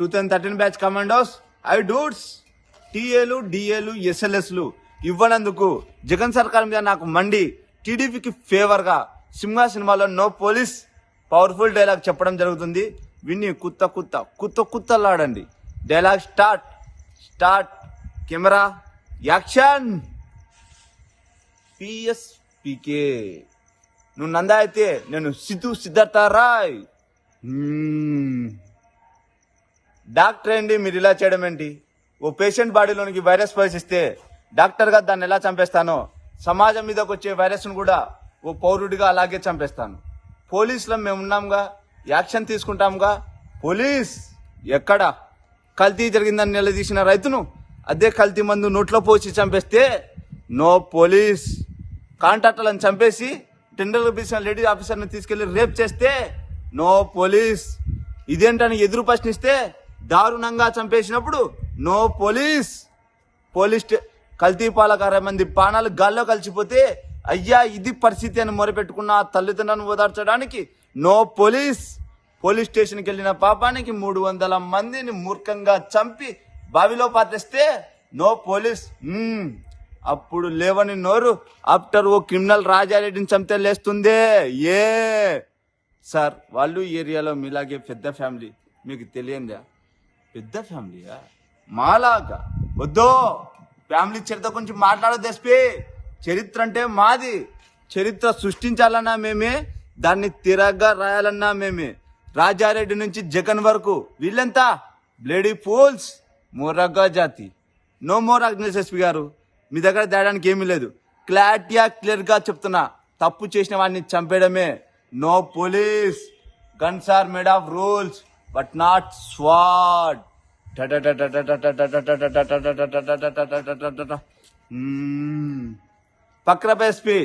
Two thousand thirteen batch commandos I డూట్స్ టీఏలు డిఏలు ఎస్ఎల్ఎస్లు ఇవ్వనందుకు జగన్ సర్కార్ మీద నాకు మండి టీడీపీకి ఫేవర్గా సింహ సినిమాలో నో పోలీస్ పవర్ఫుల్ డైలాగ్ చెప్పడం జరుగుతుంది. విని కుత్త కుత్త కుత్త కుత్తలాడండి. Dialogue start start camera action! PS PK నువ్వు నందా అయితే నేను సిద్ధు సిద్ధార్థ రాయ్. డాక్టర్ ఏంటి? మీరు ఇలా చేయడం ఏంటి? ఓ పేషెంట్ బాడీలోనికి వైరస్ ప్రవేశిస్తే డాక్టర్గా దాన్ని ఎలా చంపేస్తానో సమాజం మీదకి వచ్చే వైరస్ను కూడా ఓ పౌరుడిగా అలాగే చంపేస్తాను. పోలీసులో మేము ఉన్నాంగా యాక్షన్ తీసుకుంటాంగా పోలీస్ ఎక్కడ? కల్తీ జరిగిందని నిలదీసిన రైతును అదే కల్తీ మందు నోట్లో పోసి చంపేస్తే నో పోలీస్. కాంట్రాక్టర్లను చంపేసి టెండర్లు పిలిచిన లేడీ ఆఫీసర్ని తీసుకెళ్ళి రేప్ చేస్తే నో పోలీస్. ఇదేంటని ఎదురు ప్రశ్నిస్తే దారుణంగా చంపేసినప్పుడు నో పోలీస్. పోలీస్ స్టే- కల్తీ అరవై మంది ప్రాణాలు గాల్లో కలిసిపోతే అయ్యా ఇది పరిస్థితి అని మొరపెట్టుకున్న ఆ తల్లిదండ్రులను ఓదార్చడానికి నో పోలీస్. పోలీస్ స్టేషన్కి వెళ్ళిన పాపానికి మూడు వందల మందిని మూర్ఖంగా చంపి బావిలో పాతేస్తే నో పోలీస్. అప్పుడు లేవని నోరు. ఆఫ్టర్ ఓ క్రిమినల్ రాజారెడ్డిని చంపితే లేస్తుందే. ఏ? సార్ వాళ్ళు ఏరియాలో మీలాగే పెద్ద ఫ్యామిలీ. మీకు తెలియందా? పెద్ద ఫ్యామిలీయా? మాలాగా. వద్దో ఫ్యామిలీ చరిత్ర గురించి మాట్లాడదు ఎస్పి. చరిత్ర అంటే మాది. చరిత్ర సృష్టించాలన్నా మేమే దాన్ని తిరగ్గా రాయాలన్నా మేమే. రాజారెడ్డి నుంచి జగన్ వరకు. వీళ్ళంతా? బ్లేడీ ఫూల్స్. మొరగా జాతి. నో మోర్ అగ్నేష్ ఎస్పి గారు. మీ దగ్గర తేడానికి ఏమీ లేదు. క్లారిటీగా క్లియర్గా చెప్తున్నా. తప్పు చేసిన వాడిని చంపేయడమే. No police. Guns are made of rules. But not స్వాడ్ పక్రప్ ఎస్పి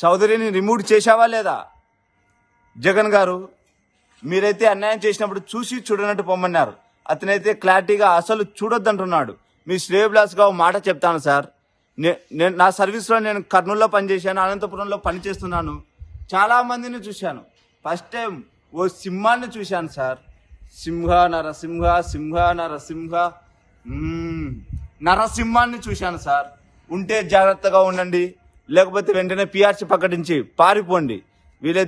చౌదరిని రిమూవ్ చేశావా లేదా జగన్ గారు మీరైతే అన్యాయం చేసినప్పుడు చూసి చూడనట్టు పొమ్మన్నారు అతనైతే క్లారిటీగా అసలు చూడొద్దంటున్నాడు మీ శ్రేయబ్లాస్గా ఒక మాట చెప్తాను సార్ నేను నా సర్వీస్లో నేను కర్నూలులో పనిచేశాను అనంతపురంలో పనిచేస్తున్నాను చాలా మందిని చూశాను ఫస్ట్ టైం ఓ సింహాన్ని చూశాను సార్ సింహ నరసింహ సింహ నరసింహ. నరసింహాన్ని చూశాను సార్. ఉంటే జాగ్రత్తగా ఉండండి. లేకపోతే వెంటనే పిఆర్సీ ప్రకటించి పారిపోండి. వీలైతే